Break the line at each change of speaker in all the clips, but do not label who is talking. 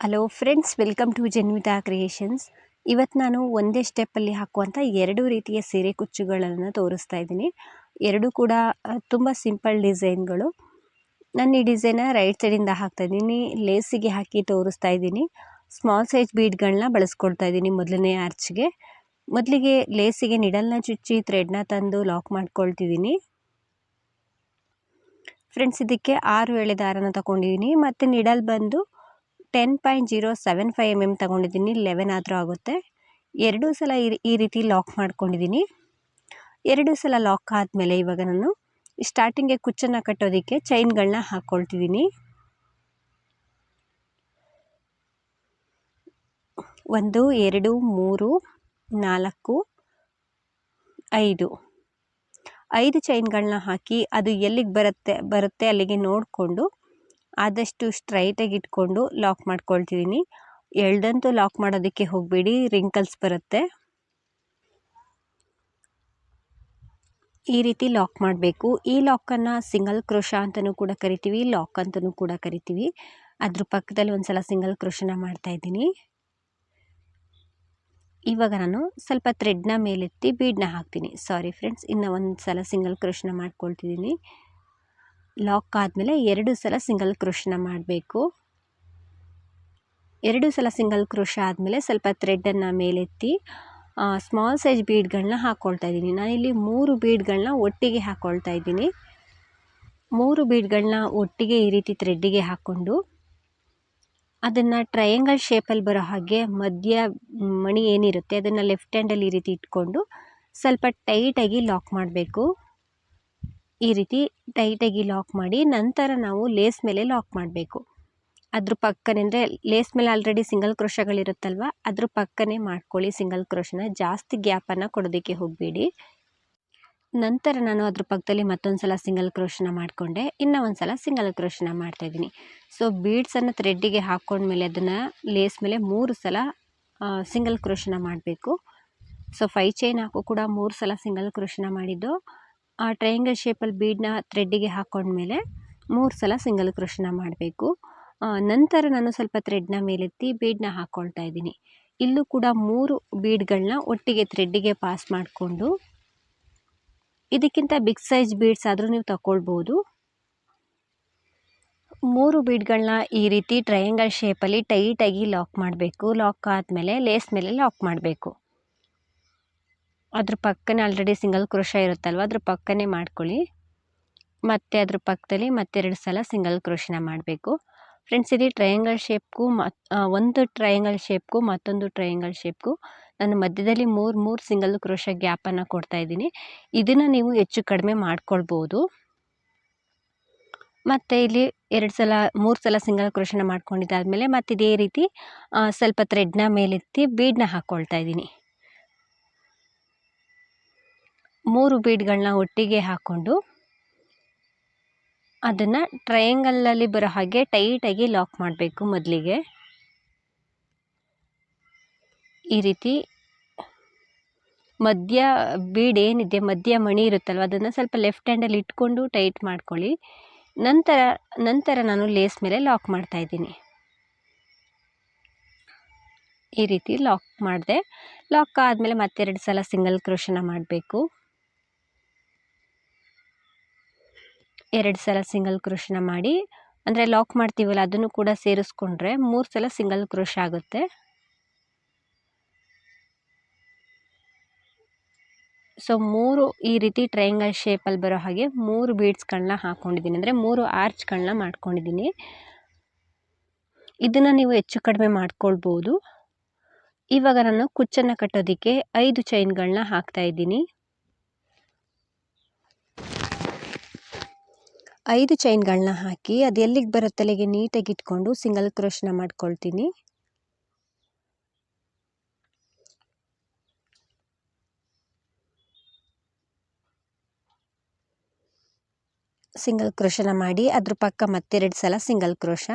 Hello friends welcome to Janvitha creations ಇವತ್ತು ನಾನು ಒಂದೇ ಸ್ಟೆಪ್ಪಲ್ಲಿ ಹಾಕುವಂಥ ಎರಡು ರೀತಿಯ ಸೀರೆ ಕುಚ್ಚುಗಳನ್ನು ತೋರಿಸ್ತಾ ಇದ್ದೀನಿ. ಎರಡು ಕೂಡ ತುಂಬ ಸಿಂಪಲ್ ಡಿಸೈನ್ಗಳು ನಾನು ಈ ಡಿಸೈನ ರೈಟ್ ಸೈಡಿಂದ ಹಾಕ್ತಾ ಇದ್ದೀನಿ. ಲೇಸಿಗೆ ಹಾಕಿ ತೋರಿಸ್ತಾ ಇದ್ದೀನಿ. ಸ್ಮಾಲ್ ಸೈಜ್ ಬೀಡ್ಗಳನ್ನ ಬಳಸ್ಕೊಳ್ತಾ ಇದ್ದೀನಿ ಮೊದಲನೇ ಆರ್ಚ್ಗೆ ಮೊದಲಿಗೆ ಲೇಸಿಗೆ ನಿಡಲ್ನ ಚುಚ್ಚಿ ಥ್ರೆಡ್ನ ತಂದು ಲಾಕ್ ಮಾಡ್ಕೊಳ್ತಿದ್ದೀನಿ. ಫ್ರೆಂಡ್ಸ್ ಇದಕ್ಕೆ ಆರು ಎಳೆ ದಾರನ ತಗೊಂಡಿದ್ದೀನಿ. ಮತ್ತು ನಿಡಲ್ ಬಂದು ten point zero seven five M M ತೊಗೊಂಡಿದ್ದೀನಿ. ಲೆವೆನ್ ಆದರೂ ಆಗುತ್ತೆ. ಎರಡೂ ಸಲ ಈ ರೀತಿ ಲಾಕ್ ಮಾಡ್ಕೊಂಡಿದ್ದೀನಿ. ಎರಡು ಸಲ ಲಾಕ್ ಆದಮೇಲೆ ಇವಾಗ ನಾನು ಸ್ಟಾರ್ಟಿಂಗ್ಗೆ ಕುಚ್ಚನ್ನು ಕಟ್ಟೋದಕ್ಕೆ ಚೈನ್ಗಳನ್ನ ಹಾಕ್ಕೊಳ್ತಿದ್ದೀನಿ ಒಂದು, ಎರಡು, ಮೂರು, ನಾಲ್ಕು, ಐದು. ಐದು ಚೈನ್ಗಳನ್ನ ಹಾಕಿ ಅದು ಎಲ್ಲಿಗೆ ಬರುತ್ತೆ ಬರುತ್ತೆ ಅಲ್ಲಿಗೆ ನೋಡಿಕೊಂಡು ಆದಷ್ಟು ಸ್ಟ್ರೈಟಾಗಿ ಇಟ್ಕೊಂಡು ಲಾಕ್ ಮಾಡ್ಕೊಳ್ತಿದ್ದೀನಿ ಎಳ್ದಂತೂ ಲಾಕ್ ಮಾಡೋದಕ್ಕೆ ಹೋಗಬೇಡಿ ರಿಂಕಲ್ಸ್ ಬರುತ್ತೆ. ಈ ರೀತಿ ಲಾಕ್ ಮಾಡಬೇಕು. ಈ ಲಾಕನ್ನು ಸಿಂಗಲ್ ಕ್ರೋಶ ಅಂತಲೂ ಕೂಡ ಕರಿತೀವಿ ಲಾಕ್ ಅಂತಲೂ ಕೂಡ ಕರಿತೀವಿ. ಅದ್ರ ಪಕ್ಕದಲ್ಲಿ ಒಂದು ಸಲ ಸಿಂಗಲ್ ಕ್ರೋಶನ ಮಾಡ್ತಾ ಇದ್ದೀನಿ. ಇವಾಗ ನಾನು ಸ್ವಲ್ಪ ಥ್ರೆಡ್ನ ಮೇಲೆತ್ತಿ ಬೀಡನ್ನ ಹಾಕ್ತೀನಿ. ಸಾರಿ ಫ್ರೆಂಡ್ಸ್ ಇನ್ನು ಒಂದು ಸಲ ಸಿಂಗಲ್ ಕ್ರೋಶನ ಮಾಡ್ಕೊಳ್ತಿದ್ದೀನಿ ಲಾಕ್ ಆದಮೇಲೆ ಎರಡು ಸಲ ಸಿಂಗಲ್ ಕ್ರೋಶನ ಮಾಡಬೇಕು. ಎರಡು ಸಲ ಸಿಂಗಲ್ ಕ್ರೋಶ ಆದಮೇಲೆ ಸ್ವಲ್ಪ ಥ್ರೆಡ್ಡನ್ನು ಮೇಲೆತ್ತಿ ಸ್ಮಾಲ್ ಸೈಜ್ ಬೀಡ್ಗಳನ್ನ ಹಾಕ್ಕೊಳ್ತಾ ಇದ್ದೀನಿ. ನಾನಿಲ್ಲಿ ಮೂರು ಬೀಡ್ಗಳನ್ನ ಒಟ್ಟಿಗೆ ಹಾಕ್ಕೊಳ್ತಾ ಇದ್ದೀನಿ. ಮೂರು ಬೀಡ್ಗಳನ್ನ ಒಟ್ಟಿಗೆ ಈ ರೀತಿ ಥ್ರೆಡ್ಡಿಗೆ ಹಾಕ್ಕೊಂಡು, ಅದನ್ನು ಟ್ರಯಾಂಗಲ್ ಶೇಪಲ್ಲಿ ಬರೋ ಹಾಗೆ ಮಧ್ಯ ಮಣಿ ಏನಿರುತ್ತೆ ಅದನ್ನು ಲೆಫ್ಟ್ ಹ್ಯಾಂಡಲ್ಲಿ ಈ ರೀತಿ ಇಟ್ಕೊಂಡು ಸ್ವಲ್ಪ ಟೈಟಾಗಿ ಲಾಕ್ ಮಾಡಬೇಕು. ಈ ರೀತಿ ಟೈಟಾಗಿ ಲಾಕ್ ಮಾಡಿ ನಂತರ ನಾವು ಲೇಸ್ ಮೇಲೆ ಲಾಕ್ ಮಾಡಬೇಕು. ಅದ್ರ ಪಕ್ಕನೆ ಅಂದರೆ ಲೇಸ್ ಮೇಲೆ ಆಲ್ರೆಡಿ ಸಿಂಗಲ್ ಕ್ರೋಶಗಳಿರುತ್ತಲ್ವ, ಅದ್ರ ಪಕ್ಕನೆ ಮಾಡ್ಕೊಳ್ಳಿ ಸಿಂಗಲ್ ಕ್ರೋಶನ. ಜಾಸ್ತಿ ಗ್ಯಾಪನ್ನು ಕೊಡೋದಕ್ಕೆ ಹೋಗಬೇಡಿ. ನಂತರ ನಾನು ಅದ್ರ ಪಕ್ಕದಲ್ಲಿ ಮತ್ತೊಂದು ಸಲ ಸಿಂಗಲ್ ಕ್ರೋಶನ ಮಾಡಿಕೊಂಡೆ. ಇನ್ನೂ ಒಂದು ಸಲ ಸಿಂಗಲ್ ಕ್ರೋಶನ ಮಾಡ್ತಾಯಿದ್ದೀನಿ ಸೊ ಬೀಡ್ಸನ್ನು ಥ್ರೆಡ್ಡಿಗೆ ಹಾಕ್ಕೊಂಡ್ಮೇಲೆ ಅದನ್ನು ಲೇಸ್ ಮೇಲೆ ಮೂರು ಸಲ ಸಿಂಗಲ್ ಕ್ರೋಶನ ಮಾಡಬೇಕು. ಸೊ ಫೈ ಚೈನ್ ಹಾಕು ಕೂಡ ಮೂರು ಸಲ ಸಿಂಗಲ್ ಕ್ರೋಶನ ಮಾಡಿದ್ದು. ಆ ಟ್ರಯಾಂಗಲ್ ಶೇಪಲ್ಲಿ ಬೀಡನ್ನ ಥ್ರೆಡ್ಡಿಗೆ ಹಾಕ್ಕೊಂಡ್ಮೇಲೆ ಮೂರು ಸಲ ಸಿಂಗಲ್ ಕ್ರೋಶನ ಮಾಡಬೇಕು. ನಂತರ ನಾನು ಸ್ವಲ್ಪ ಥ್ರೆಡ್ನ ಮೇಲೆತ್ತಿ ಬೀಡನ್ನ ಹಾಕ್ಕೊಳ್ತಾ ಇದ್ದೀನಿ. ಇಲ್ಲೂ ಕೂಡ ಮೂರು ಬೀಡ್ಗಳನ್ನ ಒಟ್ಟಿಗೆ ಥ್ರೆಡ್ಡಿಗೆ ಪಾಸ್ ಮಾಡಿಕೊಂಡು ಇದಕ್ಕಿಂತ ಬಿಗ್ ಸೈಜ್ ಬೀಡ್ಸ್ ಆದರೂ ನೀವು ತಗೊಳ್ಬೋದು ಮೂರು ಬೀಡ್ಗಳನ್ನ ಈ ರೀತಿ ಟ್ರಯಾಂಗಲ್ ಶೇಪಲ್ಲಿ ಟೈಟಾಗಿ ಲಾಕ್ ಮಾಡಬೇಕು. ಲಾಕ್ ಆದಮೇಲೆ ಲೇಸ್ ಮೇಲೆ ಲಾಕ್ ಮಾಡಬೇಕು. ಅದ್ರ ಪಕ್ಕನೇ ಆಲ್ರೆಡಿ ಸಿಂಗಲ್ ಕ್ರೋಶ ಇರುತ್ತಲ್ವ, ಅದ್ರ ಪಕ್ಕನೇ ಮಾಡ್ಕೊಳ್ಳಿ. ಮತ್ತು ಅದ್ರ ಪಕ್ಕದಲ್ಲಿ ಮತ್ತೆರಡು ಸಲ ಸಿಂಗಲ್ ಕ್ರೋಶನ ಮಾಡಬೇಕು. ಫ್ರೆಂಡ್ಸ್ ಇಲ್ಲಿ ಟ್ರಯಾಂಗಲ್ ಶೇಪ್ಗೂ ಮತ್ ಒಂದು ಟ್ರಯಾಂಗಲ್ ಶೇಪ್ಗೂ ಮತ್ತೊಂದು ಟ್ರಯಾಂಗಲ್ ಶೇಪ್ಗೂ ನಾನು ಮಧ್ಯದಲ್ಲಿ ಮೂರು ಮೂರು ಸಿಂಗಲ್ ಕ್ರೋಶ ಗ್ಯಾಪನ್ನು ಕೊಡ್ತಾ ಇದ್ದೀನಿ. ಇದನ್ನು ನೀವು ಹೆಚ್ಚು ಕಡಿಮೆ ಮಾಡ್ಕೊಳ್ಬೋದು. ಮತ್ತು ಇಲ್ಲಿ ಎರಡು ಸಲ, ಮೂರು ಸಲ ಸಿಂಗಲ್ ಕ್ರೋಶನ ಮಾಡ್ಕೊಂಡಿದ್ದಾದಮೇಲೆ ಮತ್ತು ಇದೇ ರೀತಿ ಸ್ವಲ್ಪ ಥ್ರೆಡ್ನ ಮೇಲೆತ್ತಿ ಬೀಡನ್ನ ಹಾಕ್ಕೊಳ್ತಾ ಇದ್ದೀನಿ. ಮೂರು ಬೀಡ್ಗಳನ್ನ ಒಟ್ಟಿಗೆ ಹಾಕ್ಕೊಂಡು ಅದನ್ನು ಟ್ರಯಾಂಗಲಲ್ಲಿ ಬರೋ ಹಾಗೆ ಟೈಟಾಗಿ ಲಾಕ್ ಮಾಡಬೇಕು ಮೊದಲಿಗೆ. ಈ ರೀತಿ ಮಧ್ಯ ಬೀಡ್ ಏನಿದೆ, ಮಧ್ಯ ಮಣಿ ಇರುತ್ತಲ್ವ, ಅದನ್ನು ಸ್ವಲ್ಪ ಲೆಫ್ಟ್ ಹ್ಯಾಂಡಲ್ಲಿ ಇಟ್ಕೊಂಡು ಟೈಟ್ ಮಾಡ್ಕೊಳ್ಳಿ. ನಂತರ ನಂತರ ನಾನು ಲೇಸ್ ಮೇಲೆ ಲಾಕ್ ಮಾಡ್ತಾ ಇದ್ದೀನಿ. ಈ ರೀತಿ ಲಾಕ್ ಮಾಡಿದೆ, ಲಾಕ್ ಆದಮೇಲೆ ಮತ್ತೆರಡು ಸಲ ಸಿಂಗಲ್ ಕ್ರೋಶನ ಮಾಡಬೇಕು. ಎರಡು ಸಲ ಸಿಂಗಲ್ ಕ್ರೋಶನ ಮಾಡಿ, ಅಂದರೆ ಲಾಕ್ ಮಾಡ್ತೀವಲ್ಲ ಅದನ್ನು ಕೂಡ ಸೇರಿಸ್ಕೊಂಡ್ರೆ ಮೂರು ಸಲ ಸಿಂಗಲ್ ಕ್ರೋಶ ಆಗುತ್ತೆ. ಸೊ ಮೂರು ಈ ರೀತಿ ಟ್ರಯಾಂಗಲ್ ಶೇಪಲ್ಲಿ ಬರೋ ಹಾಗೆ ಮೂರು ಬೀಡ್ಸ್ಗಳನ್ನ ಹಾಕ್ಕೊಂಡಿದ್ದೀನಿ ಅಂದರೆ ಮೂರು ಆರ್ಚ್ಗಳನ್ನ ಮಾಡ್ಕೊಂಡಿದ್ದೀನಿ. ಇದನ್ನು ನೀವು ಹೆಚ್ಚು ಕಡಿಮೆ ಮಾಡ್ಕೊಳ್ಬೋದು. ಇವಾಗ ನಾನು ಕುಚ್ಚನ್ನು ಕಟ್ಟೋದಕ್ಕೆ ಐದು ಚೈನ್ಗಳನ್ನ ಹಾಕ್ತಾ ಇದ್ದೀನಿ. ಐದು ಚೈನ್ಗಳನ್ನ ಹಾಕಿ ಅದು ಎಲ್ಲಿಗೆ ಅಲ್ಲಿಗೆ ನೀಟಾಗಿ ಇಟ್ಕೊಂಡು ಸಿಂಗಲ್ ಕ್ರೋಶನ ಮಾಡ್ಕೊಳ್ತೀನಿ. ಸಿಂಗಲ್ ಕ್ರೋಶನ ಮಾಡಿ ಅದ್ರ ಪಕ್ಕ ಮತ್ತೆರಡು ಸಲ ಸಿಂಗಲ್ ಕ್ರೋಶ.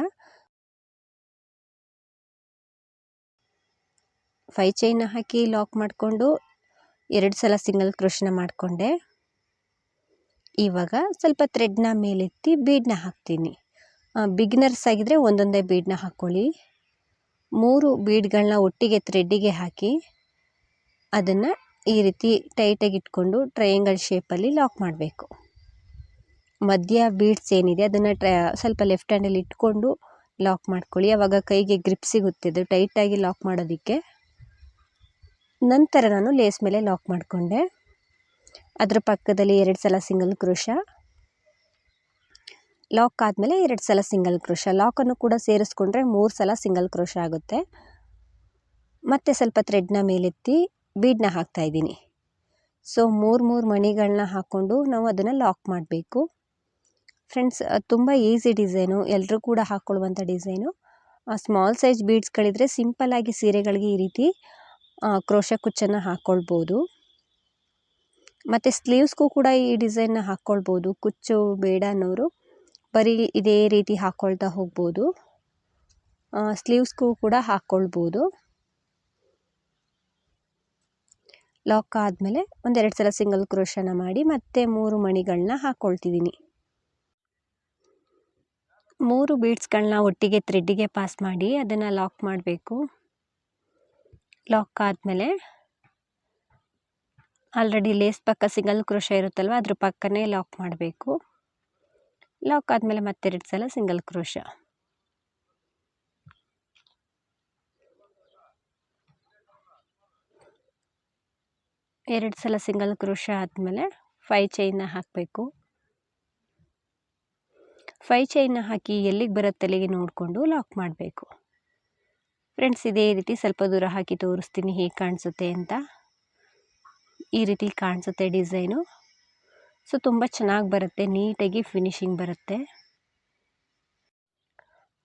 ಫೈ ಚೈನ್ ಹಾಕಿ ಲಾಕ್ ಮಾಡಿಕೊಂಡು ಎರಡು ಸಲ ಸಿಂಗಲ್ ಕ್ರೋಶನ ಮಾಡಿಕೊಂಡೆ. ಇವಾಗ ಸ್ವಲ್ಪ ಥ್ರೆಡ್ನ ಮೇಲೆತ್ತಿ ಬೀಡನ್ನ ಹಾಕ್ತೀನಿ. ಬಿಗಿನರ್ಸ್ ಆಗಿದ್ದರೆ ಒಂದೊಂದೇ ಬೀಡನ್ನ ಹಾಕ್ಕೊಳ್ಳಿ ಮೂರು ಬೀಡ್ಗಳನ್ನ ಒಟ್ಟಿಗೆ ಥ್ರೆಡ್ಡಿಗೆ ಹಾಕಿ ಅದನ್ನು ಈ ರೀತಿ ಟೈಟಾಗಿ ಇಟ್ಕೊಂಡು ಟ್ರಯಾಂಗಲ್ ಶೇಪಲ್ಲಿ ಲಾಕ್ ಮಾಡಬೇಕು. ಮಧ್ಯ ಬೀಡ್ಸ್ ಏನಿದೆ ಅದನ್ನು ಟ್ರ, ಸ್ವಲ್ಪ ಲೆಫ್ಟ್ ಹ್ಯಾಂಡಲ್ಲಿ ಇಟ್ಕೊಂಡು ಲಾಕ್ ಮಾಡ್ಕೊಳ್ಳಿ. ಆವಾಗ ಕೈಗೆ ಗ್ರಿಪ್ ಸಿಗುತ್ತೆ ಅದು ಟೈಟಾಗಿ ಲಾಕ್ ಮಾಡೋದಕ್ಕೆ. ನಂತರ ನಾನು ಲೇಸ್ ಮೇಲೆ ಲಾಕ್ ಮಾಡಿಕೊಂಡೆ. ಅದರ ಪಕ್ಕದಲ್ಲಿ ಎರಡು ಸಲ ಸಿಂಗಲ್ ಕ್ರೋಶ ಲಾಕ್ ಆದಮೇಲೆ ಎರಡು ಸಲ ಸಿಂಗಲ್ ಕ್ರೋಶ ಲಾಕನ್ನು ಕೂಡ ಸೇರಿಸ್ಕೊಂಡ್ರೆ ಮೂರು ಸಲ ಸಿಂಗಲ್ ಕ್ರೋಶ ಆಗುತ್ತೆ. ಮತ್ತು ಸ್ವಲ್ಪ ಥ್ರೆಡ್ನ ಮೇಲೆತ್ತಿ ಬೀಡನ್ನ ಹಾಕ್ತಾಯಿದ್ದೀನಿ ಸೊ ಮೂರು ಮೂರು ಮಣಿಗಳನ್ನ ಹಾಕ್ಕೊಂಡು ನಾವು ಅದನ್ನು ಲಾಕ್ ಮಾಡಬೇಕು. ಫ್ರೆಂಡ್ಸ್ ತುಂಬ ಈಸಿ ಡಿಸೈನು ಎಲ್ಲರೂ ಕೂಡ ಹಾಕ್ಕೊಳ್ಳುವಂಥ ಡಿಸೈನು ಸ್ಮಾಲ್ ಸೈಜ್ ಬೀಡ್ಸ್ಗಳಿದ್ರೆ ಸಿಂಪಲ್ಲಾಗಿ ಸೀರೆಗಳಿಗೆ ಈ ರೀತಿ ಕ್ರೋಶ ಕುಚ್ಚನ್ನು ಹಾಕ್ಕೊಳ್ಬೋದು ಮತ್ತು ಸ್ಲೀವ್ಸ್ಗೂ ಕೂಡ ಈ ಡಿಸೈನ್ನ ಹಾಕ್ಕೊಳ್ಬೋದು ಕುಚ್ಚು, ಬೇಡ ಅನ್ನೋರು ಬರೀ ಇದೇ ರೀತಿ ಹಾಕ್ಕೊಳ್ತಾ ಹೋಗ್ಬೋದು. ಸ್ಲೀವ್ಸ್ಗೂ ಕೂಡ ಹಾಕ್ಕೊಳ್ಬೋದು ಲಾಕ್ ಆದಮೇಲೆ ಒಂದೆರಡು ಸಲ ಸಿಂಗಲ್ ಕ್ರೋಶನ ಮಾಡಿ ಮತ್ತೆ ಮೂರು ಮಣಿಗಳನ್ನ ಹಾಕ್ಕೊಳ್ತಿದ್ದೀನಿ ಮೂರು ಬೀಡ್ಸ್ಗಳನ್ನ ಒಟ್ಟಿಗೆ ಥ್ರೆಡ್ಡಿಗೆ ಪಾಸ್ ಮಾಡಿ ಅದನ್ನು ಲಾಕ್ ಮಾಡಬೇಕು. ಲಾಕ್ ಆದಮೇಲೆ ಆಲ್ರೆಡಿ ಲೇಸ್ ಪಕ್ಕ ಸಿಂಗಲ್ ಕ್ರೋಶ ಇರುತ್ತಲ್ವ, ಅದ್ರ ಪಕ್ಕನೇ ಲಾಕ್ ಮಾಡಬೇಕು. ಲಾಕ್ ಆದಮೇಲೆ ಮತ್ತೆರಡು ಸಲ ಸಿಂಗಲ್ ಕ್ರೋಶ. ಎರಡು ಸಲ ಸಿಂಗಲ್ ಕ್ರೋಶ ಆದಮೇಲೆ ಫೈ ಚೈನ್ನ ಹಾಕಬೇಕು. ಫೈ ಚೈನ್ನ ಹಾಕಿ ಎಲ್ಲಿಗೆ ಬರುತ್ತೆ ಅಲ್ಲಿಗೆ ನೋಡಿಕೊಂಡು ಲಾಕ್ ಮಾಡಬೇಕು. ಫ್ರೆಂಡ್ಸ್, ಇದೇ ರೀತಿ ಸ್ವಲ್ಪ ದೂರ ಹಾಕಿ ತೋರಿಸ್ತೀನಿ ಹೇಗೆ ಕಾಣಿಸುತ್ತೆ ಅಂತ. ಈ ರೀತಿ ಕಾಣಿಸುತ್ತೆ ಡಿಸೈನು. ಸೊ, ತುಂಬ ಚೆನ್ನಾಗಿ ಬರುತ್ತೆ, ನೀಟಾಗಿ ಫಿನಿಶಿಂಗ್ ಬರುತ್ತೆ.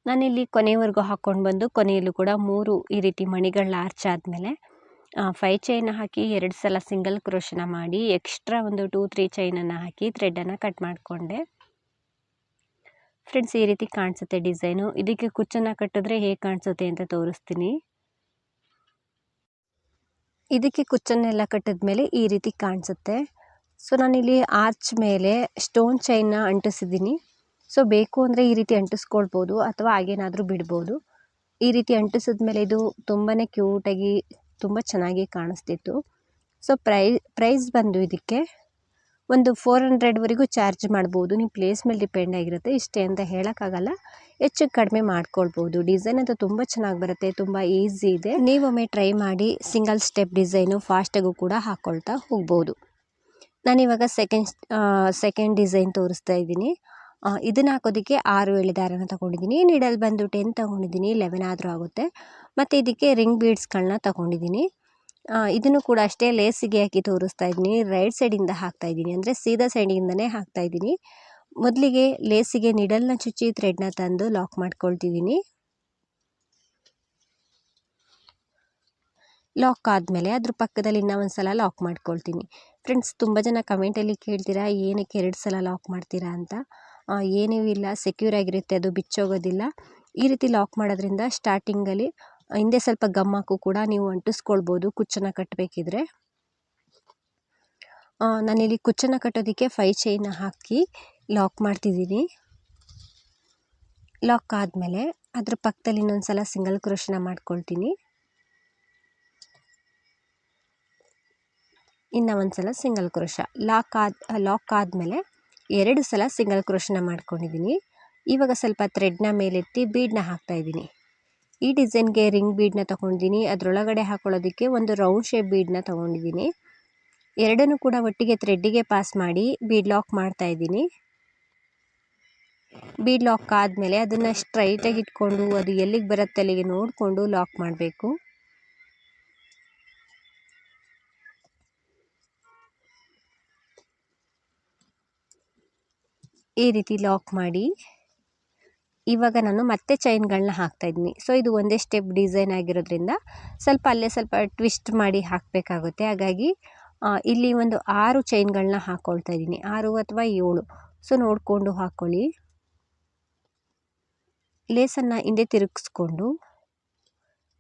ನಾನಿಲ್ಲಿ ಕೊನೆಯವರೆಗೂ ಹಾಕ್ಕೊಂಡು ಬಂದು, ಕೊನೆಯಲ್ಲೂ ಕೂಡ ಮೂರು ಈ ರೀತಿ ಮಣಿಗಳನ್ನ ಆರ್ಚ್ ಆದಮೇಲೆ ಫೈ ಚೈನ್ ಹಾಕಿ ಎರಡು ಸಲ ಸಿಂಗಲ್ ಕ್ರೋಶನ ಮಾಡಿ ಎಕ್ಸ್ಟ್ರಾ ಒಂದು ಟೂ ತ್ರೀ ಚೈನನ್ನು ಹಾಕಿ ಥ್ರೆಡನ್ನು ಕಟ್ ಮಾಡಿಕೊಂಡೆ. ಫ್ರೆಂಡ್ಸ್ ಈ ರೀತಿ ಕಾಣಿಸುತ್ತೆ ಡಿಸೈನು. ಇದಕ್ಕೆ ಕುಚ್ಚನ್ನು ಕಟ್ಟಿದ್ರೆ ಹೇಗೆ ಕಾಣಿಸುತ್ತೆ ಅಂತ ತೋರಿಸ್ತೀನಿ. ಇದಕ್ಕೆ ಕುಚ್ಚನ್ನೆಲ್ಲ ಕಟ್ಟಿದ ಮೇಲೆ ಈ ರೀತಿ ಕಾಣಿಸುತ್ತೆ. ಸೊ ನಾನಿಲ್ಲಿ ಆರ್ಚ್ ಮೇಲೆ ಸ್ಟೋನ್ ಚೈನ್ನ ಅಂಟಿಸಿದ್ದೀನಿ. ಸೊ ಬೇಕು ಅಂದರೆ ಈ ರೀತಿ ಅಂಟಿಸ್ಕೊಳ್ಬೋದು ಅಥವಾ ಹಾಗೇನಾದರೂ ಬಿಡ್ಬೋದು. ಈ ರೀತಿ ಅಂಟಿಸಿದ ಮೇಲೆ ಇದು ತುಂಬಾ ಕ್ಯೂಟಾಗಿ ತುಂಬ ಚೆನ್ನಾಗಿ ಕಾಣಿಸ್ತಿತ್ತು. ಸೊ ಪ್ರೈ ಪ್ರೈಸ್ ಬಂದು ಇದಕ್ಕೆ ಒಂದು ಫೋರ್ ಹಂಡ್ರೆಡ್ವರೆಗೂ ಚಾರ್ಜ್ ಮಾಡ್ಬೋದು. ನಿಮ್ಮ ಪ್ಲೇಸ್ ಮೇಲೆ ಡಿಪೆಂಡ್ ಆಗಿರುತ್ತೆ. ಇಷ್ಟೇ ಅಂತ ಹೇಳೋಕ್ಕಾಗಲ್ಲ. ಹೆಚ್ಚು ಕಡಿಮೆ ಮಾಡ್ಕೊಳ್ಬೋದು. ಡಿಸೈನ್ ಅಂತೂ ತುಂಬ ಚೆನ್ನಾಗಿ ಬರುತ್ತೆ. ತುಂಬ ಈಸಿ ಇದೆ. ನೀವೊಮ್ಮೆ ಟ್ರೈ ಮಾಡಿ ಸಿಂಗಲ್ ಸ್ಟೆಪ್ ಡಿಸೈನು ಫಾಸ್ಟಾಗೂ ಕೂಡ ಹಾಕ್ಕೊಳ್ತಾ ಹೋಗ್ಬೋದು. ನಾನಿವಾಗ ಸೆಕೆಂಡ್ ಸೆಕೆಂಡ್ ಡಿಸೈನ್ ತೋರಿಸ್ತಾ ಇದ್ದೀನಿ. ಇದನ್ನು ಹಾಕೋದಕ್ಕೆ ಆರು ಎಳೆದಾರನ ತೊಗೊಂಡಿದ್ದೀನಿ. ನೀಡಲ್ ಬಂದು ಟೆನ್ ತೊಗೊಂಡಿದ್ದೀನಿ. ಲೆವೆನ್ ಆದರೂ ಆಗುತ್ತೆ. ಮತ್ತು ಇದಕ್ಕೆ ರಿಂಗ್ ಬೀಡ್ಸ್ಗಳನ್ನ ತೊಗೊಂಡಿದ್ದೀನಿ. ಇದನ್ನು ಕೂಡ ಅಷ್ಟೇ ಲೇಸಿಗೆ ಹಾಕಿ ತೋರಿಸ್ತಾ ಇದ್ದೀನಿ. ರೈಟ್ ಸೈಡಿಂದ ಹಾಕ್ತಾ ಇದ್ದೀನಿ. ಅಂದರೆ ಸೀದಾ ಸೈಡಿಂದನೇ ಹಾಕ್ತಾ ಇದ್ದೀನಿ. ಮೊದಲಿಗೆ ಲೇಸಿಗೆ ನಿಡಲ್ನ ಚುಚ್ಚಿ ಥ್ರೆಡ್ನ ತಂದು ಲಾಕ್ ಮಾಡ್ಕೊಳ್ತಿದ್ದೀನಿ. ಲಾಕ್ ಆದಮೇಲೆ ಅದ್ರ ಪಕ್ಕದಲ್ಲಿ ಇನ್ನೂ ಒಂದು ಸಲ ಲಾಕ್ ಮಾಡ್ಕೊಳ್ತೀನಿ. ಫ್ರೆಂಡ್ಸ್ ತುಂಬ ಜನ ಕಮೆಂಟಲ್ಲಿ ಕೇಳ್ತೀರಾ, ಏನಕ್ಕೆ ಎರಡು ಸಲ ಲಾಕ್ ಮಾಡ್ತೀರಾ ಅಂತ? ಏನೂ ಇಲ್ಲ. ಸೆಕ್ಯೂರ್ ಆಗಿರುತ್ತೆ, ಅದು ಬಿಚ್ಚೋಗೋದಿಲ್ಲ. ಈ ರೀತಿ ಲಾಕ್ ಮಾಡೋದ್ರಿಂದ ಸ್ಟಾರ್ಟಿಂಗಲ್ಲಿ ಹಿಂದೆ ಸ್ವಲ್ಪ ಗಮ್ಮಾಕು ಕೂಡ ನೀವು ಅಂಟಿಸ್ಕೊಳ್ಬೋದು ಕುಚ್ಚನ್ನ ಕಟ್ಟಬೇಕಿದ್ರೆ ನಾನಿಲ್ಲಿ ಕುಚ್ಚನ್ನ ಕಟ್ಟೋದಕ್ಕೆ ಫೈ ಚೈನ ಹಾಕಿ ಲಾಕ್ ಮಾಡ್ತಿದ್ದೀನಿ. ಲಾಕ್ ಆದಮೇಲೆ ಅದ್ರ ಪಕ್ಕದಲ್ಲಿ ಇನ್ನೊಂದು ಸಲ ಸಿಂಗಲ್ ಕ್ರೋಶನ ಮಾಡ್ಕೊಳ್ತೀನಿ. ಇನ್ನು ಒಂದು ಸಲ ಸಿಂಗಲ್ ಕ್ರೋಶ ಲಾಕ್ ಆದ ಲಾಕ್ ಆದಮೇಲೆ ಎರಡು ಸಲ ಸಿಂಗಲ್ ಕ್ರೋಶನ ಮಾಡ್ಕೊಂಡಿದ್ದೀನಿ. ಇವಾಗ ಸ್ವಲ್ಪ ಥ್ರೆಡ್ನ ಮೇಲೆತ್ತಿ ಬೀಡನ್ನ ಹಾಕ್ತಾಯಿದ್ದೀನಿ ಈ ಡಿಸೈನ್ಗೆ ರಿಂಗ್ ಬೀಡನ್ನ ತೊಗೊಂಡಿದ್ದೀನಿ ಅದರೊಳಗಡೆ ಹಾಕೊಳ್ಳೋದಕ್ಕೆ ಒಂದು ರೌಂಡ್ ಶೇಪ್ ಬೀಡನ್ನ ತೊಗೊಂಡಿದ್ದೀನಿ ಎರಡನ್ನೂ ಕೂಡ ಒಟ್ಟಿಗೆ ಥ್ರೆಡ್ಡಿಗೆ ಪಾಸ್ ಮಾಡಿ ಬೀಡ್ ಲಾಕ್ ಮಾಡ್ತಾ ಇದ್ದೀನಿ. ಬೀಡ್ ಲಾಕ್ ಆದಮೇಲೆ ಅದನ್ನು ಸ್ಟ್ರೈಟಾಗಿ ಇಟ್ಕೊಂಡು ಅದು ಎಲ್ಲಿಗೆ ಬರುತ್ತೆ ಅಲ್ಲಿಗೆ ನೋಡಿಕೊಂಡು ಲಾಕ್ ಮಾಡಬೇಕು. ಈ ರೀತಿ ಲಾಕ್ ಮಾಡಿ ಇವಾಗ ನಾನು ಮತ್ತೆ ಚೈನ್ಗಳನ್ನ ಹಾಕ್ತಾಯಿದ್ದೀನಿ ಸೊ ಇದು ಒಂದೇ ಸ್ಟೆಪ್ ಡಿಸೈನ್ ಆಗಿರೋದ್ರಿಂದ ಸ್ವಲ್ಪ ಅಲ್ಲೇ ಸ್ವಲ್ಪ ಟ್ವಿಸ್ಟ್ ಮಾಡಿ ಹಾಕಬೇಕಾಗುತ್ತೆ. ಹಾಗಾಗಿ ಇಲ್ಲಿ ಒಂದು ಆರು ಚೈನ್ಗಳನ್ನ ಹಾಕ್ಕೊಳ್ತಾ ಇದ್ದೀನಿ. ಆರು ಅಥವಾ ಏಳು. ಸೊ ನೋಡಿಕೊಂಡು ಹಾಕ್ಕೊಳ್ಳಿ ಲೇಸನ್ನು ಹಿಂದೆ ತಿರುಗಿಸ್ಕೊಂಡು.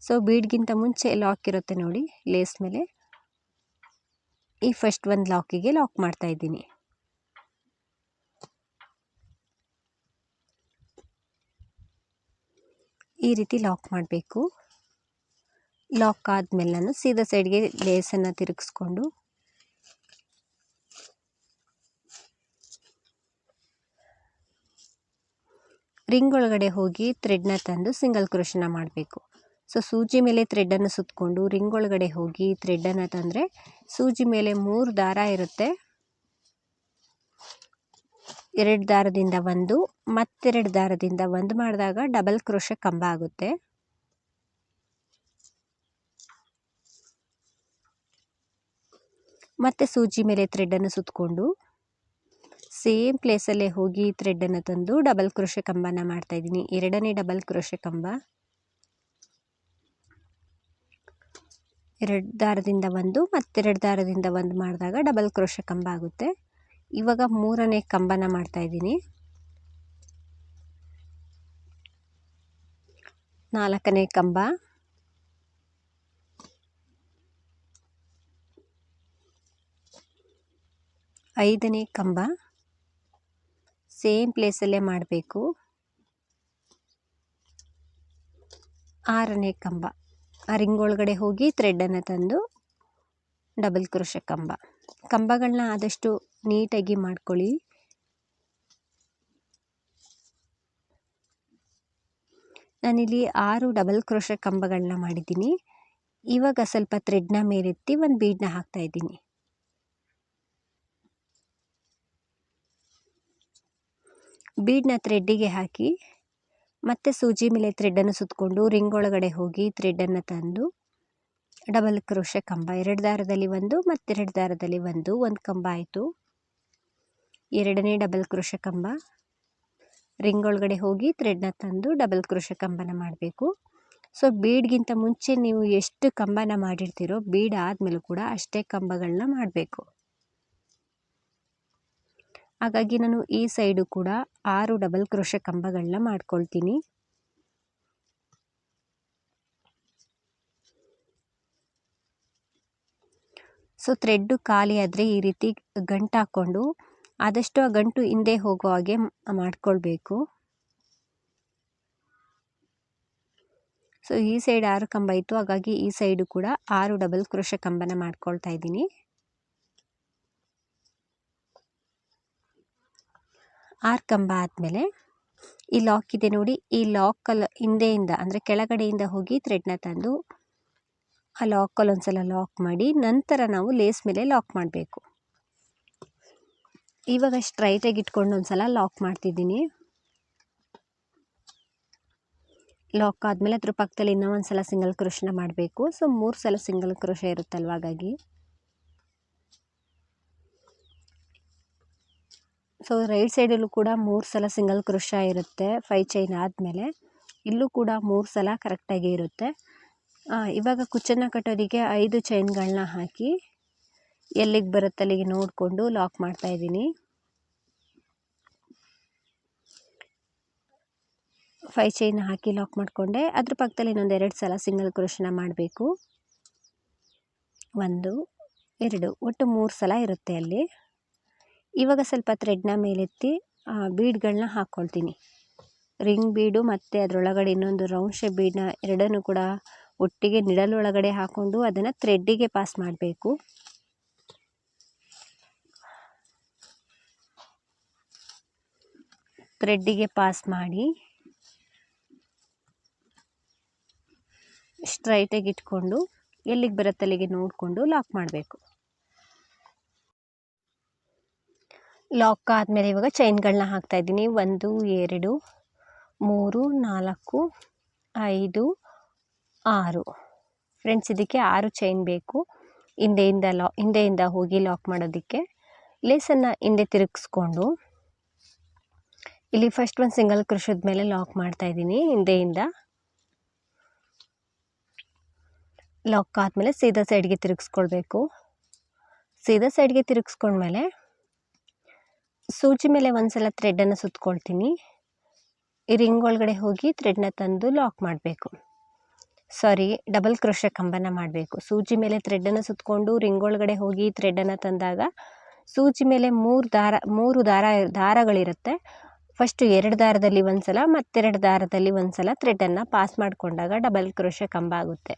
ಸೊ ಬೀಡ್ಗಿಂತ ಮುಂಚೆ ಲಾಕ್ ಇರುತ್ತೆ ನೋಡಿ, ಲೇಸ್ ಮೇಲೆ. ಈ ಫಸ್ಟ್ ಒಂದು ಲಾಕಿಗೆ ಲಾಕ್ ಮಾಡ್ತಾ ಇದ್ದೀನಿ. ಈ ರೀತಿ ಲಾಕ್ ಮಾಡಬೇಕು. ಲಾಕ್ ಆದಮೇಲೆ ನಾನು ಸೀದಾ ಸೈಡ್ಗೆ ಲೇಸನ್ನು ತಿರುಗಿಸ್ಕೊಂಡು ರಿಂಗ್ ಒಳಗಡೆ ಹೋಗಿ ಥ್ರೆಡ್ನ ತಂದು ಸಿಂಗಲ್ ಕ್ರೋಶನ ಮಾಡಬೇಕು. ಸೊ ಸೂಜಿ ಮೇಲೆ ಥ್ರೆಡ್ಡನ್ನು ಸುತ್ತಕೊಂಡು ರಿಂಗ್ ಒಳಗಡೆ ಹೋಗಿ ಥ್ರೆಡ್ಡನ್ನು ತಂದರೆ ಸೂಜಿ ಮೇಲೆ ಮೂರು ದಾರ ಇರುತ್ತೆ. ಎರಡು ದಾರದಿಂದ ಒಂದು, ಮತ್ತೆರಡು ದಾರದಿಂದ ಒಂದು ಮಾಡಿದಾಗ ಡಬಲ್ ಕ್ರೋಶೆ ಕಂಬ ಆಗುತ್ತೆ. ಮತ್ತೆ ಸೂಜಿ ಮೇಲೆ ಥ್ರೆಡ್ಡನ್ನು ಸುತ್ತಕೊಂಡು ಸೇಮ್ ಪ್ಲೇಸಲ್ಲೇ ಹೋಗಿ ಥ್ರೆಡ್ಡನ್ನು ತಂದು ಡಬಲ್ ಕ್ರೋಶೆ ಕಂಬನ ಮಾಡ್ತಾಯಿದ್ದೀನಿ ಎರಡನೇ ಡಬಲ್ ಕ್ರೋಶೆ ಕಂಬ. ಎರಡು ದಾರದಿಂದ ಒಂದು, ಮತ್ತೆರಡು ದಾರದಿಂದ ಒಂದು ಮಾಡಿದಾಗ ಡಬಲ್ ಕ್ರೋಶೆ ಕಂಬ ಆಗುತ್ತೆ. ಇವಾಗ ಮೂರನೇ ಕಂಬನ ಮಾಡ್ತಾಯಿದ್ದೀನಿ ನಾಲ್ಕನೇ ಕಂಬ. ಐದನೇ ಕಂಬ. ಸೇಮ್ ಪ್ಲೇಸಲ್ಲೇ ಮಾಡಬೇಕು. ಆರನೇ ಕಂಬ. ಆ ರಿಂಗ್ ಒಳಗಡೆ ಹೋಗಿ ಥ್ರೆಡ್ಡನ್ನು ತಂದು ಡಬಲ್ ಕ್ರೋಷ ಕಂಬ. ಕಂಬಗಳನ್ನ ಆದಷ್ಟು ನೀಟಾಗಿ ಮಾಡ್ಕೊಳ್ಳಿ. ನಾನಿಲ್ಲಿ ಆರು ಡಬಲ್ ಕ್ರೋಶ ಕಂಬಗಳನ್ನ ಮಾಡಿದ್ದೀನಿ. ಇವಾಗ ಸ್ವಲ್ಪ ಥ್ರೆಡ್ನ ಮೇಲೆತ್ತಿ ಒಂದು ಬೀಡನ್ನ ಹಾಕ್ತಾ ಇದ್ದೀನಿ. ಬೀಡನ್ನ ಥ್ರೆಡ್ಡಿಗೆ ಹಾಕಿ ಮತ್ತೆ ಸೂಜಿ ಮೇಲೆ ಥ್ರೆಡ್ಡನ್ನು ಸುತ್ತಕೊಂಡು ರಿಂಗ್ ಒಳಗಡೆ ಹೋಗಿ ಥ್ರೆಡ್ಡನ್ನು ತಂದು ಡಬಲ್ ಕ್ರೋಶ ಕಂಬ, ಎರಡು ದಾರದಲ್ಲಿ ಒಂದು ಮತ್ತೆರಡು ದಾರದಲ್ಲಿ ಒಂದು ಒಂದು ಕಂಬ ಆಯಿತು. ಎರಡನೇ ಡಬಲ್ ಕ್ರೋಶ ಕಂಬ. ರಿಂಗ್ ಒಳಗಡೆ ಹೋಗಿ ಥ್ರೆಡ್ನ ತಂದು ಡಬಲ್ ಕ್ರೋಶ ಕಂಬನ ಮಾಡಬೇಕು. ಸೊ ಬೀಡ್ಗಿಂತ ಮುಂಚೆ ನೀವು ಎಷ್ಟು ಕಂಬನ ಮಾಡಿರ್ತೀರೋ, ಬೀಡ್ ಆದಮೇಲೂ ಕೂಡ ಅಷ್ಟೇ ಕಂಬಗಳನ್ನ ಮಾಡಬೇಕು. ಹಾಗಾಗಿ ನಾನು ಈ ಸೈಡು ಕೂಡ ಆರು ಡಬಲ್ ಕ್ರೋಶ ಕಂಬಗಳನ್ನ ಮಾಡ್ಕೊಳ್ತೀನಿ. ಸೊ ಥ್ರೆಡ್ಡು ಖಾಲಿ ಆದರೆ ಈ ರೀತಿ ಗಂಟು ಹಾಕ್ಕೊಂಡು ಆದಷ್ಟು ಆ ಗಂಟು ಹಿಂದೆ ಹೋಗೋ ಹಾಗೆ ಮಾಡ್ಕೊಳ್ಬೇಕು. ಸೊ ಈ ಸೈಡ್ ಆರು ಕಂಬ ಇತ್ತು. ಹಾಗಾಗಿ ಈ ಸೈಡು ಕೂಡ ಆರು ಡಬಲ್ ಕ್ರೋಶ ಕಂಬನ ಮಾಡ್ಕೊಳ್ತಾ ಇದ್ದೀನಿ. ಆರು ಕಂಬ ಆದಮೇಲೆ ಈ ಲಾಕ್ ಇದೆ ನೋಡಿ. ಈ ಲಾಕಲ್ಲಿ ಹಿಂದೆಯಿಂದ ಅಂದರೆ ಕೆಳಗಡೆಯಿಂದ ಹೋಗಿ ಥ್ರೆಡ್ನ ತಂದು ಆ ಲಾಕಲ್ಲಿ ಒಂದು ಸಲ ಲಾಕ್ ಮಾಡಿ ನಂತರ ನಾವು ಲೇಸ್ ಮೇಲೆ ಲಾಕ್ ಮಾಡಬೇಕು. ಇವಾಗ ಸ್ಟ್ರೈಟಾಗಿ ಇಟ್ಕೊಂಡು ಒಂದು ಸಲ ಲಾಕ್ ಮಾಡ್ತಿದ್ದೀನಿ. ಲಾಕ್ ಆದಮೇಲೆ ಅದ್ರ ಪಕ್ಕದಲ್ಲಿ ಇನ್ನೂ ಒಂದು ಸಲ ಸಿಂಗಲ್ ಕ್ರೋಶನ ಮಾಡಬೇಕು. ಸೊ ಮೂರು ಸಲ ಸಿಂಗಲ್ ಕ್ರೋಶ ಇರುತ್ತಲ್ವ ಹಾಗಾಗಿ? ಸೊ ರೈಟ್ ಸೈಡಲ್ಲೂ ಕೂಡ ಮೂರು ಸಲ ಸಿಂಗಲ್ ಕ್ರೋಶ ಇರುತ್ತೆ ಫೈ ಚೈನ್ ಆದಮೇಲೆ. ಇಲ್ಲೂ ಕೂಡ ಮೂರು ಸಲ ಕರೆಕ್ಟಾಗಿ ಇರುತ್ತೆ. ಇವಾಗ ಕುಚ್ಚನ್ನು ಕಟ್ಟೋದಕ್ಕೆ ಐದು ಚೈನ್ಗಳನ್ನ ಹಾಕಿ ಎಲ್ಲಿಗೆ ಬರುತ್ತೆ ಅಲ್ಲಿಗೆ ನೋಡಿಕೊಂಡು ಲಾಕ್ ಮಾಡ್ತಾಯಿದ್ದೀನಿ ಫೈ ಚೈನ್ ಹಾಕಿ ಲಾಕ್ ಮಾಡಿಕೊಂಡೆ. ಅದ್ರ ಪಕ್ಕದಲ್ಲಿ ಇನ್ನೊಂದು ಎರಡು ಸಲ ಸಿಂಗಲ್ ಕ್ರೋಶನ ಮಾಡಬೇಕು. ಒಂದು, ಎರಡು, ಒಟ್ಟು ಮೂರು ಸಲ ಇರುತ್ತೆ ಅಲ್ಲಿ. ಇವಾಗ ಸ್ವಲ್ಪ ಥ್ರೆಡ್ನ ಮೇಲೆತ್ತಿ ಬೀಡ್ಗಳನ್ನ ಹಾಕ್ಕೊಳ್ತೀನಿ ರಿಂಗ್ ಬೀಡು ಮತ್ತು ಅದರೊಳಗಡೆ ಇನ್ನೊಂದು ರೌಂಡ್ ಶೇಪ್ ಬೀಡನ್ನ ಎರಡನ್ನೂ ಕೂಡ ಒಟ್ಟಿಗೆ ನಿಡಲೊಳಗಡೆ ಹಾಕ್ಕೊಂಡು ಅದನ್ನು ಥ್ರೆಡ್ಡಿಗೆ ಪಾಸ್ ಮಾಡಬೇಕು. ಥ್ರೆಡ್ಡಿಗೆ ಪಾಸ್ ಮಾಡಿ ಸ್ಟ್ರೈಟಾಗಿ ಇಟ್ಕೊಂಡು ಎಲ್ಲಿಗೆ ಬರುತ್ತೆ ಅಲ್ಲಿಗೆ ನೋಡಿಕೊಂಡು ಲಾಕ್ ಮಾಡಬೇಕು. ಲಾಕ್ ಆದಮೇಲೆ ಇವಾಗ ಚೈನ್ಗಳನ್ನ ಹಾಕ್ತಾಯಿದ್ದೀನಿ ಒಂದು, ಎರಡು, ಮೂರು, ನಾಲ್ಕು, ಐದು, ಆರು. ಫ್ರೆಂಡ್ಸ್ ಇದಕ್ಕೆ ಆರು ಚೈನ್ ಬೇಕು. ಹಿಂದೆಯಿಂದ ಲಾ, ಹಿಂದೆಯಿಂದ ಹೋಗಿ ಲಾಕ್ ಮಾಡೋದಕ್ಕೆ ಲೇಸನ್ನು ಹಿಂದೆ ತಿರುಗಿಸ್ಕೊಂಡು ಇಲ್ಲಿ ಫಸ್ಟ್ ಒಂದು ಸಿಂಗಲ್ ಕ್ರೋಶದ ಮೇಲೆ ಲಾಕ್ ಮಾಡ್ತಾ ಇದ್ದೀನಿ, ಹಿಂದೆಯಿಂದ. ಲಾಕ್ ಆದಮೇಲೆ ಸೀದಾ ಸೈಡ್ಗೆ ತಿರುಗಿಸ್ಕೊಳ್ಬೇಕು. ಸೀದಾ ಸೈಡ್ಗೆ ತಿರುಗಿಸ್ಕೊಂಡ್ಮೇಲೆ ಸೂಜಿ ಮೇಲೆ ಒಂದು ಸಲ ಥ್ರೆಡ್ಡನ್ನು ಸುತ್ಕೊಳ್ತೀನಿ. ಈ ರಿಂಗ್ ಒಳಗಡೆ ಹೋಗಿ ಥ್ರೆಡ್ನ ತಂದು ಲಾಕ್ ಮಾಡಬೇಕು. ಸಾರಿ ಡಬಲ್ ಕ್ರೋಶ ಕಂಬನ ಮಾಡಬೇಕು. ಸೂಜಿ ಮೇಲೆ ಥ್ರೆಡ್ಡನ್ನು ಸುತ್ತಕೊಂಡು ರಿಂಗ್ ಒಳಗಡೆ ಹೋಗಿ ಥ್ರೆಡ್ಡನ್ನು ತಂದಾಗ ಸೂಜಿ ಮೇಲೆ ಮೂರು ದಾರ ಮೂರು ದಾರ, ದಾರಗಳಿರುತ್ತೆ. ಫಸ್ಟು ಎರಡು ದಾರದಲ್ಲಿ ಒಂದು ಸಲ, ಮತ್ತೆರಡು ದಾರದಲ್ಲಿ ಒಂದು ಸಲ ಥ್ರೆಡ್ಡನ್ನು ಪಾಸ್ ಮಾಡಿಕೊಂಡಾಗ ಡಬಲ್ ಕ್ರೋಶ ಕಂಬ ಆಗುತ್ತೆ.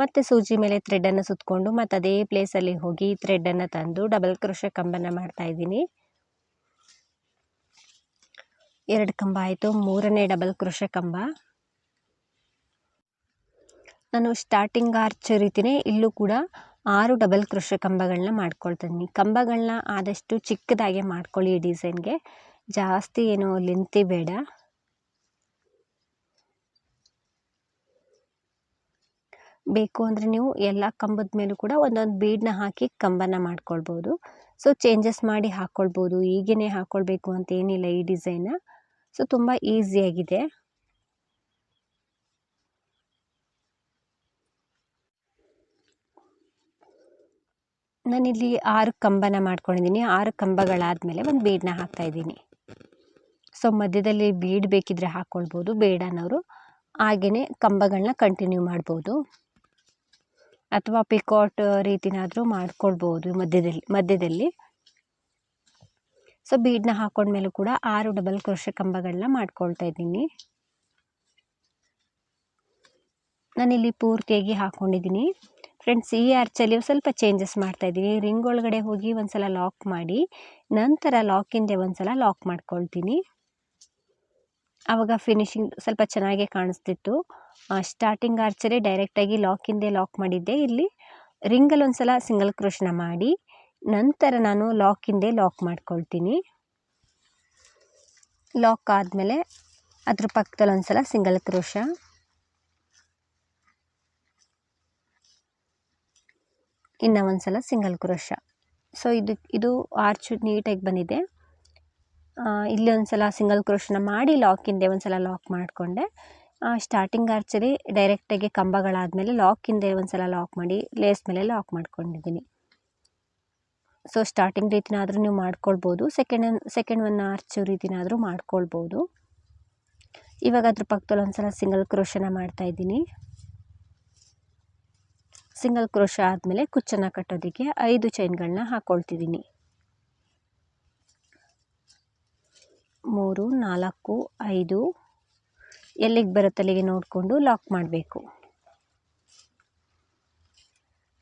ಮತ್ತು ಸೂಜಿ ಮೇಲೆ ಥ್ರೆಡನ್ನು ಸುತ್ತಕೊಂಡು ಮತ್ತು ಅದೇ ಪ್ಲೇಸಲ್ಲಿ ಹೋಗಿ ಥ್ರೆಡನ್ನು ತಂದು ಡಬಲ್ ಕ್ರೋಶ ಕಂಬನ ಮಾಡ್ತಾಯಿದ್ದೀನಿ ಎರಡು ಕಂಬ ಆಯಿತು, ಮೂರನೇ ಡಬಲ್ ಕ್ರೋಶ ಕಂಬ. ನಾನು ಸ್ಟಾರ್ಟಿಂಗ್ ಆರ್ಚ್ ರೀತಿಯೇ ಇಲ್ಲೂ ಕೂಡ ಆರು ಡಬಲ್ ಕ್ರೋಶ ಕಂಬಗಳನ್ನ ಮಾಡ್ಕೊಳ್ತೀನಿ ಕಂಬಗಳನ್ನ ಆದಷ್ಟು ಚಿಕ್ಕದಾಗೆ ಮಾಡ್ಕೊಳ್ಳಿ ಡಿಸೈನ್ಗೆ ಜಾಸ್ತಿ ಏನು ಲೆಂತಿ ಬೇಡ. ಬೇಕು ಅಂದರೆ ನೀವು ಎಲ್ಲ ಕಂಬದ ಮೇಲೂ ಕೂಡ ಒಂದೊಂದು ಬೀಡನ್ನ ಹಾಕಿ ಕಂಬನ ಮಾಡ್ಕೊಳ್ಬೋದು. ಸೊ ಚೇಂಜಸ್ ಮಾಡಿ ಹಾಕ್ಕೊಳ್ಬೋದು ಈಗೇ ಹಾಕ್ಕೊಳ್ಬೇಕು ಅಂತ ಏನಿಲ್ಲ ಈ ಡಿಸೈನ ಸೊ ತುಂಬ ಈಸಿಯಾಗಿದೆ ನಾನಿಲ್ಲಿ ಆರು ಕಂಬನ ಮಾಡ್ಕೊಂಡಿದ್ದೀನಿ. ಆರು ಕಂಬಗಳಾದಮೇಲೆ ಒಂದು ಬೀಡನ್ನ ಹಾಕ್ತಾಯಿದ್ದೀನಿ ಸೊ, ಮಧ್ಯದಲ್ಲಿ ಬೀಡ್ ಬೇಕಿದ್ರೆ ಹಾಕ್ಕೊಳ್ಬೋದು ಬೇಡ ಅನ್ನೋರು. ಹಾಗೆಯೇ ಕಂಬಗಳನ್ನ ಕಂಟಿನ್ಯೂ ಮಾಡ್ಬೋದು. ಅಥವಾ ಪಿಕಾಟ್ ರೀತಿನಾದರೂ ಮಾಡ್ಕೊಳ್ಬೋದು ಮಧ್ಯದಲ್ಲಿ ಮಧ್ಯದಲ್ಲಿ. ಸೊ ಬೀಡನ್ನ ಹಾಕ್ಕೊಂಡ್ಮೇಲೂ ಕೂಡ ಆರು ಡಬಲ್ ಕ್ರೋಶ ಕಂಬಗಳನ್ನ ಮಾಡ್ಕೊಳ್ತಾ ಇದ್ದೀನಿ. ನಾನಿಲ್ಲಿ ಪೂರ್ತಿಯಾಗಿ ಹಾಕ್ಕೊಂಡಿದ್ದೀನಿ ಫ್ರೆಂಡ್ಸ್ ಈ ಆರ್ಚಲ್ಲಿ ಸ್ವಲ್ಪ ಚೇಂಜಸ್ ಮಾಡ್ತಾ ಇದ್ದೀನಿ. ರಿಂಗ್ ಒಳಗಡೆ ಹೋಗಿ ಒಂದ್ಸಲ ಲಾಕ್ ಮಾಡಿ, ನಂತರ ಲಾಕಿಂದೆ ಒಂದ್ಸಲ ಲಾಕ್ ಮಾಡ್ಕೊಳ್ತೀನಿ. ಆವಾಗ ಫಿನಿಶಿಂಗ್ ಸ್ವಲ್ಪ ಚೆನ್ನಾಗೇ ಕಾಣಿಸ್ತಿತ್ತು. ಸ್ಟಾರ್ಟಿಂಗ್ ಆರ್ಚರೇ ಡೈರೆಕ್ಟಾಗಿ ಲಾಕಿಂದೆ ಲಾಕ್ ಮಾಡಿದ್ದೆ. ಇಲ್ಲಿ ರಿಂಗಲ್ಲಿ ಒಂದು ಸಲ ಸಿಂಗಲ್ ಕ್ರೋಶನ ಮಾಡಿ, ನಂತರ ನಾನು ಲಾಕಿಂದೆ ಲಾಕ್ ಮಾಡ್ಕೊಳ್ತೀನಿ. ಲಾಕ್ ಆದಮೇಲೆ ಅದ್ರ ಪಕ್ಕದಲ್ಲಿ ಒಂದು ಸಲ ಸಿಂಗಲ್ ಕ್ರೋಶ ಇನ್ನು ಒಂದು ಸಲ ಸಿಂಗಲ್ ಕ್ರೋಶ ಸೊ ಇದು ಇದು ಆರ್ಚ್ ನೀಟಾಗಿ ಬಂದಿದೆ. ಇಲ್ಲಿ ಒಂದು ಸಲ ಸಿಂಗಲ್ ಕ್ರೋಷನ ಮಾಡಿ ಲಾಕಿಂದೆ ಒಂದು ಸಲ ಲಾಕ್ ಮಾಡಿಕೊಂಡೆ. ಸ್ಟಾರ್ಟಿಂಗ್ ಆರ್ಚರಿ ಡೈರೆಕ್ಟಾಗಿ ಕಂಬಗಳಾದಮೇಲೆ ಲಾಕಿಂದೆ ಒಂದು ಸಲ ಲಾಕ್ ಮಾಡಿ ಲೇಸ್ ಮೇಲೆ ಲಾಕ್ ಮಾಡ್ಕೊಂಡಿದ್ದೀನಿ. ಸೊ ಸ್ಟಾರ್ಟಿಂಗ್ ರೀತಿನಾದರೂ ನೀವು ಮಾಡ್ಕೊಳ್ಬೋದು. ಸೆಕೆಂಡ್ ಸೆಕೆಂಡ್ ಒನ್ ಆರ್ಚು ರೀತಿನಾದರೂ ಮಾಡ್ಕೊಳ್ಬೋದು. ಇವಾಗ ಅದ್ರ ಪಕ್ಕದಲ್ಲಿ ಒಂದು ಸಲ ಸಿಂಗಲ್ ಮಾಡ್ತಾ ಮಾಡ್ತಾಯಿದ್ದೀನಿ ಸಿಂಗಲ್ ಕ್ರೋಷ ಆದಮೇಲೆ ಕುಚ್ಚನ್ನು ಕಟ್ಟೋದಕ್ಕೆ ಐದು ಚೈನ್ಗಳನ್ನ ಹಾಕ್ಕೊಳ್ತಿದ್ದೀನಿ ಮೂರು, ನಾಲ್ಕು, ಐದು. ಎಲ್ಲಿಗೆ ಬರುತ್ತೆ ಅಲ್ಲಿಗೆ ನೋಡಿಕೊಂಡು ಲಾಕ್ ಮಾಡಬೇಕು.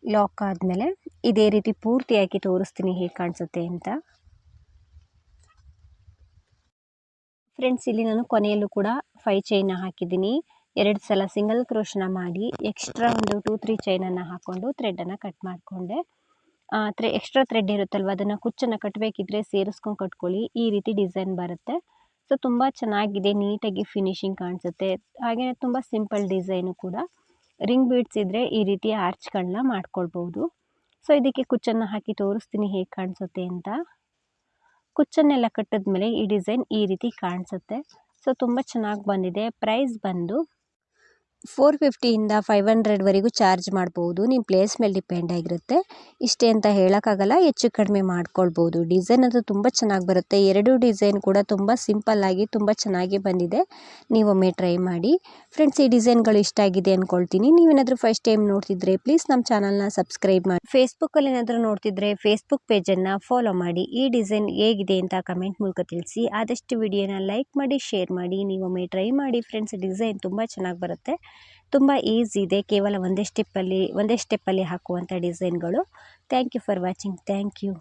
ಲಾಕ್ ಆದಮೇಲೆ ಇದೇ ರೀತಿ ಪೂರ್ತಿಯಾಗಿ ತೋರಿಸ್ತೀನಿ ಹೇಗೆ ಕಾಣಿಸುತ್ತೆ ಅಂತ. ಫ್ರೆಂಡ್ಸ್, ಇಲ್ಲಿ ನಾನು ಕೊನೆಯಲ್ಲೂ ಕೂಡ ಫೈ ಚೈನ ಹಾಕಿದ್ದೀನಿ. ಎರಡು ಸಲ ಸಿಂಗಲ್ ಕ್ರೋಶನ ಮಾಡಿ ಎಕ್ಸ್ಟ್ರಾ ಒಂದು ಟೂ, ತ್ರೀ ಚೈನನ್ನು ಹಾಕ್ಕೊಂಡು ಥ್ರೆಡನ್ನು ಕಟ್ ಮಾಡಿಕೊಂಡೆ. ಥ್ರೆ ಎಕ್ಸ್ಟ್ರಾ ಥ್ರೆಡ್ ಇರುತ್ತಲ್ವ? ಅದನ್ನು ಕುಚ್ಚನ್ನು ಕಟ್ಟಬೇಕಿದ್ರೆ ಸೇರಿಸ್ಕೊಂಡು ಕಟ್ಕೊಳ್ಳಿ. ಈ ರೀತಿ ಡಿಸೈನ್ ಬರುತ್ತೆ. ಸೊ ತುಂಬ ಚೆನ್ನಾಗಿದೆ, ನೀಟಾಗಿ ಫಿನಿಶಿಂಗ್ ಕಾಣಿಸುತ್ತೆ. ಹಾಗೆಯೇ ತುಂಬ ಸಿಂಪಲ್ ಡಿಸೈನು ಕೂಡ. ರಿಂಗ್ ಬೀಡ್ಸ್ ಇದ್ದರೆ ಈ ರೀತಿ ಆರ್ಚ್ಗಳನ್ನ ಮಾಡ್ಕೊಳ್ಬೋದು ಸೊ ಇದಕ್ಕೆ ಕುಚ್ಚನ್ನು ಹಾಕಿ ತೋರಿಸ್ತೀನಿ ಹೇಗೆ ಕಾಣಿಸುತ್ತೆ ಅಂತ. ಕುಚ್ಚನ್ನೆಲ್ಲ ಕಟ್ಟಿದ್ಮೇಲೆ ಈ ಡಿಸೈನ್ ಈ ರೀತಿ ಕಾಣಿಸುತ್ತೆ. ಸೊ ತುಂಬ ಚೆನ್ನಾಗಿ ಬಂದಿದೆ. ಪ್ರೈಸ್ ಬಂದು ಫೋರ್ ಫಿಫ್ಟಿಯಿಂದ ಫೈವ್ ಹಂಡ್ರೆಡ್ವರೆಗೂ ಚಾರ್ಜ್ ಮಾಡ್ಬೋದು. ನಿಮ್ಮ ಪ್ಲೇಸ್ ಮೇಲೆ ಡಿಪೆಂಡ್ ಆಗಿರುತ್ತೆ. ಇಷ್ಟೇ ಅಂತ ಹೇಳೋಕ್ಕಾಗಲ್ಲ, ಹೆಚ್ಚು ಕಡಿಮೆ ಮಾಡ್ಕೊಳ್ಬೋದು. ಡಿಸೈನ್ ಅದು ತುಂಬ ಚೆನ್ನಾಗಿ ಬರುತ್ತೆ. ಎರಡೂ ಡಿಸೈನ್ ಕೂಡ ತುಂಬ ಸಿಂಪಲ್ಲಾಗಿ ತುಂಬ ಚೆನ್ನಾಗಿ ಬಂದಿದೆ. ನೀವೊಮ್ಮೆ ಟ್ರೈ ಮಾಡಿ. ಫ್ರೆಂಡ್ಸ್, ಈ ಡಿಸೈನ್ಗಳು ಇಷ್ಟ ಆಗಿದೆ ಅಂದ್ಕೊಳ್ತೀನಿ ನೀವೇನಾದರೂ ಫಸ್ಟ್ ಟೈಮ್ ನೋಡ್ತಿದ್ರೆ ಪ್ಲೀಸ್ ನಮ್ಮ ಚಾನಲ್ನ ಸಬ್ಸ್ಕ್ರೈಬ್ ಮಾಡಿ. ಫೇಸ್ಬುಕ್ಕಲ್ಲಿ ಏನಾದರೂ ನೋಡ್ತಿದ್ರೆ ಫೇಸ್ಬುಕ್ ಪೇಜನ್ನು ಫಾಲೋ ಮಾಡಿ. ಈ ಡಿಸೈನ್ ಹೇಗಿದೆ ಅಂತ ಕಮೆಂಟ್ ಮೂಲಕ ತಿಳಿಸಿ. ಆದಷ್ಟು ವಿಡಿಯೋನ ಲೈಕ್ ಮಾಡಿ, ಶೇರ್ ಮಾಡಿ. ನೀವೊಮ್ಮೆ ಟ್ರೈ ಮಾಡಿ. ಫ್ರೆಂಡ್ಸ್, ಡಿಸೈನ್ ತುಂಬ ಚೆನ್ನಾಗಿ ಬರುತ್ತೆ. ತುಂಬ ಈಸಿ ಇದೆ. ಕೇವಲ ಒಂದೇ ಸ್ಟೆಪ್ಪಲ್ಲಿ ಒಂದೇ ಸ್ಟೆಪ್ಪಲ್ಲಿ ಹಾಕುವಂಥ ಡಿಸೈನ್ಗಳು thank you for watching thank you